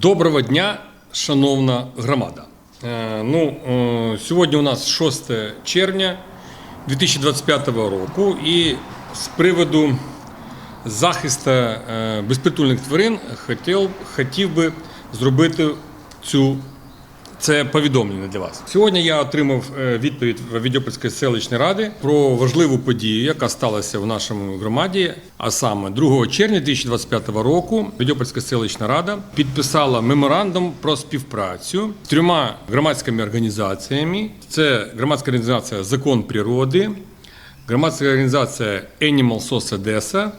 Доброго дня, шановна громада. Е, Ну, е, сьогодні у нас 6 червня 2025 року, і з приводу захисту е, безпритульних тварин хотів, хотів би зробити цю це повідомлення для вас. Сьогодні я отримав е, відповідь від Опольської селищної ради про важливу подію, яка сталася в нашому громаді. А саме 2 червня 2025 року Відьопольська селищна рада підписала меморандум про співпрацю з трьома громадськими організаціями. Це громадська організація Закон природи, громадська організація Animal SOS Одеса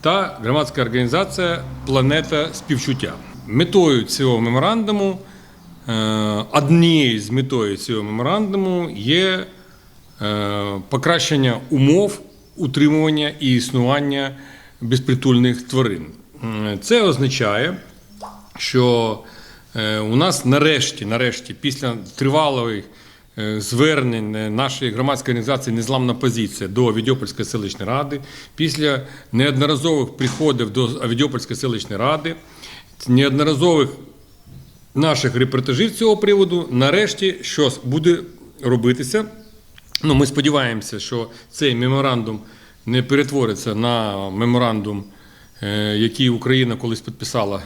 та громадська організація Планета співчуття. Метою цього меморандуму Однією з метою цього меморандуму є е, покращення умов утримування і існування безпритульних тварин. Це означає, що е, у нас нарешті, нарешті, після тривалої е, звернень е, нашої громадської організації Незламна позиція до Авідіопольської селищної ради, після неодноразових приходів до Авідіопольської селищної ради, неодноразових наших репортажів з цього приводу. Нарешті щось буде робитися. Ну, ми сподіваємося, що цей меморандум не перетвориться на меморандум, е, який Україна колись підписала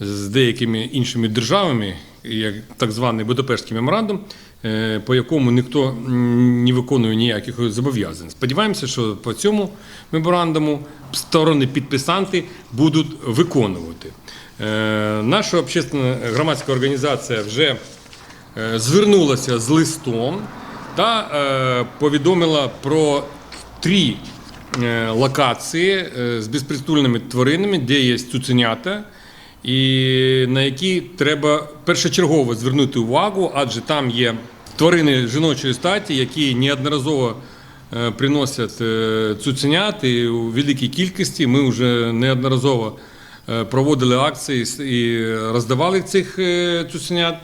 з деякими іншими державами, як так званий Будапештський меморандум, е, по якому ніхто не виконує ніяких зобов'язань. Сподіваємося, що по цьому меморандуму сторони підписанти будуть виконувати. Е, Наша общественна громадська організація вже е, звернулася з листом та е, повідомила про три е, локації е, з безпритульними тваринами, де є цуценята, і на які треба першочергово звернути увагу, адже там є тварини жіночої статі, які неодноразово е, приносять е, цуценят і у великій кількості. Ми вже неодноразово е, проводили акції і роздавали цих е, цуценят.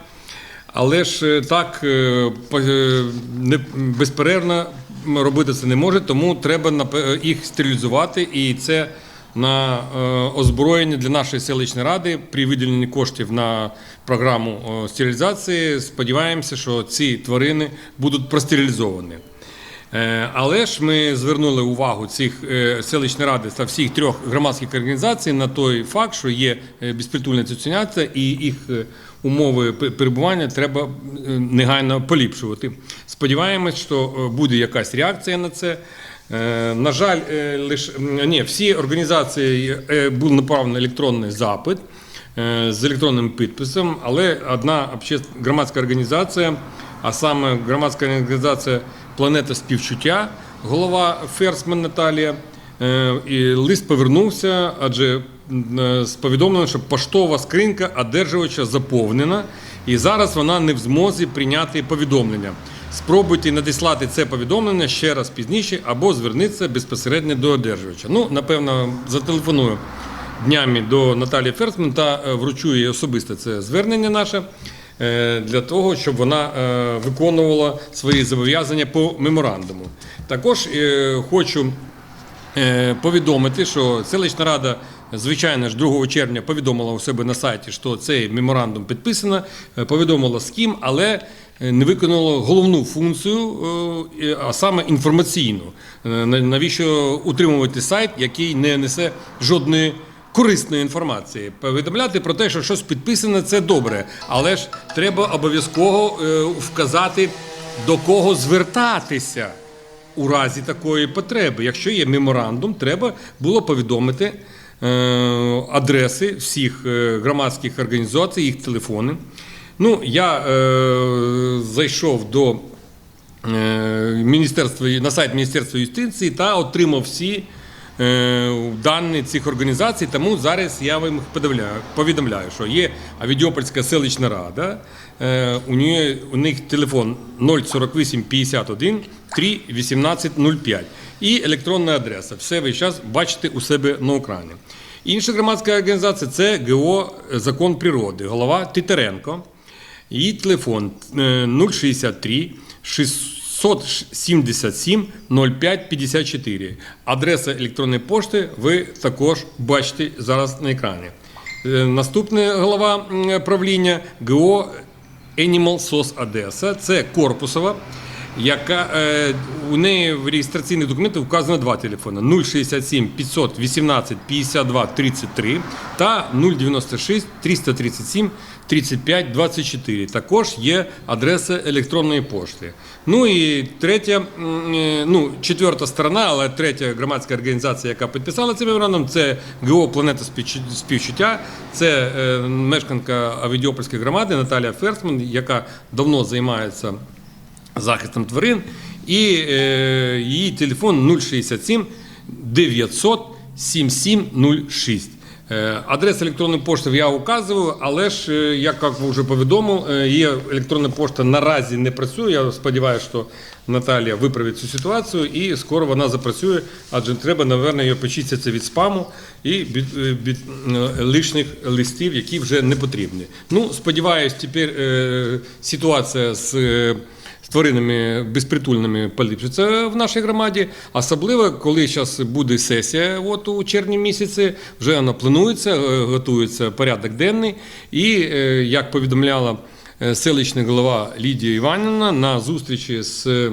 Але ж е, так е, е, безперервно робити це не може, тому треба їх стерилізувати, і це на е, озброєння для нашої селищної ради при виділенні коштів на програму е, стерилізації. Сподіваємося, що ці тварини будуть простерилізовані. Е, Але ж ми звернули увагу цих е, селищної ради та всіх трьох громадських організацій на той факт, що є е, безпритульне цуценята і їх умови перебування треба негайно поліпшувати. Сподіваємось, що буде якась реакція на це. На жаль, лише ні, всі організації був направлений електронний запит з електронним підписом, але одна громадська організація, а саме громадська організація Планета співчуття, голова Ферсман Наталія, е, і лист повернувся, адже е, з повідомленням, що поштова скринька одержувача заповнена, і зараз вона не в змозі прийняти повідомлення. Спробуйте надіслати це повідомлення ще раз пізніше або зверніться безпосередньо до одержувача. Ну, напевно, зателефоную днями до Наталії Ферсман та е, вручу їй особисто це звернення наше е, для того, щоб вона е, виконувала свої зобов'язання по меморандуму. Також е, хочу е, повідомити, що селищна рада, звичайно ж, 2 червня повідомила у себе на сайті, що цей меморандум підписано, е, повідомила з ким, але е, не виконала головну функцію, е, а саме інформаційну. Е, на- Навіщо утримувати сайт, який не несе жодної корисної інформації. Повідомляти про те, що щось підписане, це добре, але ж треба обов'язково е, вказати, до кого звертатися у разі такої потреби. Якщо є меморандум, треба було повідомити е, адреси всіх е, громадських організацій, їх телефони. Ну, я е, зайшов до е, міністерства на сайт Міністерства юстиції та отримав всі дані цих організацій. Тому зараз я вам повідомляю, що є Авідіопольська селищна рада. е, У, неї, у них телефон 048 51 3 18 05 і електронна адреса. Все ви зараз бачите у себе на екрані. Інша громадська організація це ГО Закон природи, голова Титеренко. Її телефон е, 063 677 05 54. Адреса електронної пошти ви також бачите зараз на екрані. Наступне Наступний голова правління ГО Animal SOS Одеса. Це корпусова, яка е, у неї в реєстраційних документах вказано два телефони: 067 518 52 33 та 096 337 35 24. Також є адреса електронної пошти. Ну і третя, е, ну, четверта сторона, але третя громадська організація, яка підписала цей меморандум, це ГО Планета співчуття. Це е, мешканка Авідіопольської громади Наталія Ферсман, яка давно займається захистом тварин. І е, її телефон 067 900 7706. Е, Адресу електронної пошти я указую, але ж, е, як як вже повідомив, е, електронна пошта наразі не працює. Я сподіваюся, що Наталія виправить цю ситуацію і скоро вона запрацює, адже треба, напевно, її почистити від спаму і від, від лишніх листів, які вже не потрібні. Ну, сподіваюсь, тепер ситуація з. Тваринами безпритульними поліпшиться в нашій громаді, особливо коли зараз буде сесія от у червні місяці, вже вона планується, е, готується порядок денний. І е, як повідомляла е, селищна голова Лідія Іванівна на зустрічі з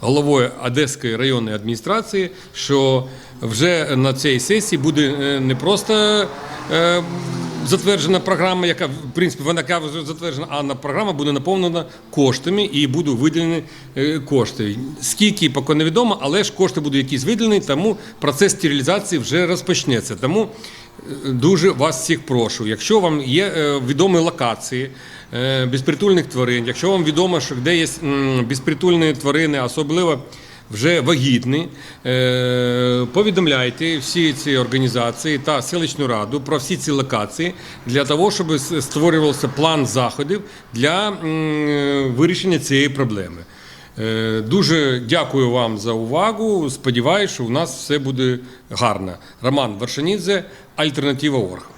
головою Одеської районної адміністрації, що вже на цій сесії буде не просто затверджена програма, яка в принципі вона вже затверджена, а програма буде наповнена коштами і будуть виділені е, кошти. Скільки поки невідомо, але ж кошти будуть якісь виділені, тому процес стерилізації вже розпочнеться. Тому е, дуже вас всіх прошу. Якщо вам є е, відомі локації безпритульних тварин, якщо вам відомо, що де є безпритульні тварини, особливо вже вагітні, е, повідомляйте всі ці організації та селищну раду про всі ці локації для того, щоб створювався план заходів для вирішення цієї проблеми. Е, Дуже дякую вам за увагу. Сподіваюся, що у нас все буде гарно. Роман Вершанідзе, Альтернатива Орг.